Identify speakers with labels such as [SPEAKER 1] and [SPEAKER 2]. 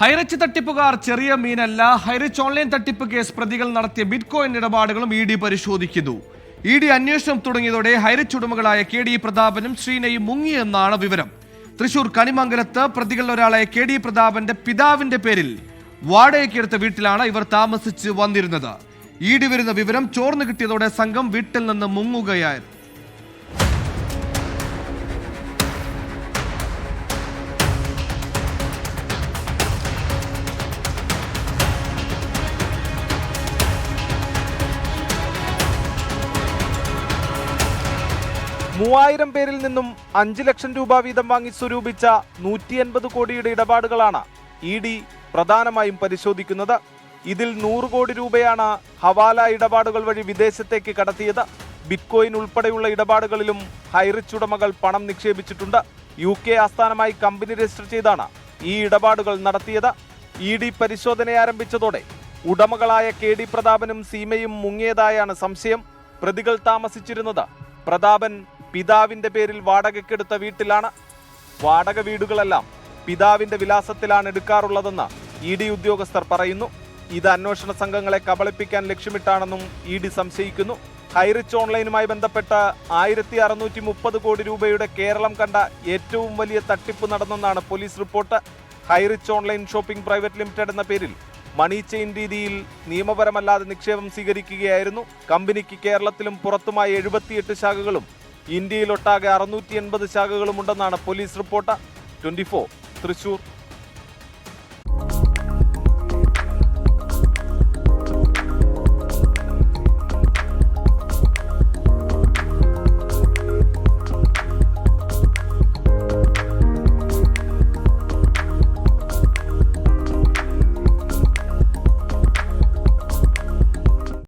[SPEAKER 1] ഹൈറിച്ച് തട്ടിപ്പുകാർ ചെറിയ മീനല്ല ഹൈറിച്ച് ഓൺലൈൻ തട്ടിപ്പ് കേസ് പ്രതികൾ നടത്തിയ ബിറ്റ്കോയിൻ ഇടപാടുകളും ഇ ഡി പരിശോധിക്കുന്നു. ഇ ഡി അന്വേഷണം തുടങ്ങിയതോടെ ഹൈറിച്ച് ഉടമകളായ കെ ഡി പ്രതാപനും ശ്രീനയും മുങ്ങിയെന്നാണ് വിവരം. തൃശൂർ കണിമംഗലത്ത് പ്രതികളിൽ ഒരാളായ കെ ഡി പ്രതാപന്റെ പിതാവിന്റെ പേരിൽ വാടകയ്ക്കെടുത്ത വീട്ടിലാണ് ഇവർ താമസിച്ച് വന്നിരുന്നത്. ഇ ഡി വരുന്ന വിവരം ചോർന്നു കിട്ടിയതോടെ സംഘം വീട്ടിൽ നിന്ന് മുങ്ങുകയായിരുന്നു.
[SPEAKER 2] മൂവായിരം പേരിൽ നിന്നും അഞ്ച് ലക്ഷം രൂപ വീതം വാങ്ങി സ്വരൂപിച്ച നൂറ്റി എൺപത് കോടിയുടെ ഇടപാടുകളാണ് ഇ ഡി പ്രധാനമായും പരിശോധിക്കുന്നത്. ഇതിൽ നൂറ് കോടി രൂപയാണ് ഹവാല ഇടപാടുകൾ വഴി വിദേശത്തേക്ക് കടത്തിയത്. ബിറ്റ്കോയിൻ ഉൾപ്പെടെയുള്ള ഇടപാടുകളിലും ഹൈറിച്ച് ഉടമകൾ പണം നിക്ഷേപിച്ചിട്ടുണ്ട്. യു കെ ആസ്ഥാനമായി കമ്പനി രജിസ്റ്റർ ചെയ്താണ് ഈ ഇടപാടുകൾ നടത്തിയത്. ഇ ഡി പരിശോധന ആരംഭിച്ചതോടെ ഉടമകളായ കെ ഡി പ്രതാപനും സീമയും മുങ്ങിയതായാണ് സംശയം. പ്രതികൾ താമസിച്ചിരുന്നത് പ്രതാപൻ പിതാവിന്റെ പേരിൽ വാടകയ്ക്കെടുത്ത വീട്ടിലാണ് വാടക വീടുകളെല്ലാം പിതാവിന്റെ വിലാസത്തിലാണ് എടുക്കാറുള്ളതെന്ന് ഇ ഡി ഉദ്യോഗസ്ഥർ പറയുന്നു. ഇത് അന്വേഷണ സംഘങ്ങളെ കബളിപ്പിക്കാൻ ലക്ഷ്യമിട്ടാണെന്നും ഇ ഡി സംശയിക്കുന്നു. ഹൈറിച്ച് ഓൺലൈനുമായി ബന്ധപ്പെട്ട ആയിരത്തി അറുന്നൂറ്റി മുപ്പത് കോടി രൂപയുടെ കേരളം കണ്ട ഏറ്റവും വലിയ തട്ടിപ്പ് നടന്നെന്നാണ് police report. Highrich online shopping private limited എന്ന പേരിൽ മണി ചെയിൻ രീതിയിൽ നിയമപരമല്ലാതെ നിക്ഷേപം സ്വീകരിക്കുകയായിരുന്നു. കമ്പനിക്ക് കേരളത്തിലും പുറത്തുമായി എഴുപത്തിയെട്ട് ശാഖകളും ഇന്ത്യയിലൊട്ടാകെ അറുന്നൂറ്റി എൺപത് ശാഖകളുമുണ്ടെന്നാണ് പോലീസ് റിപ്പോർട്ട്. ട്വന്റി തൃശൂർ.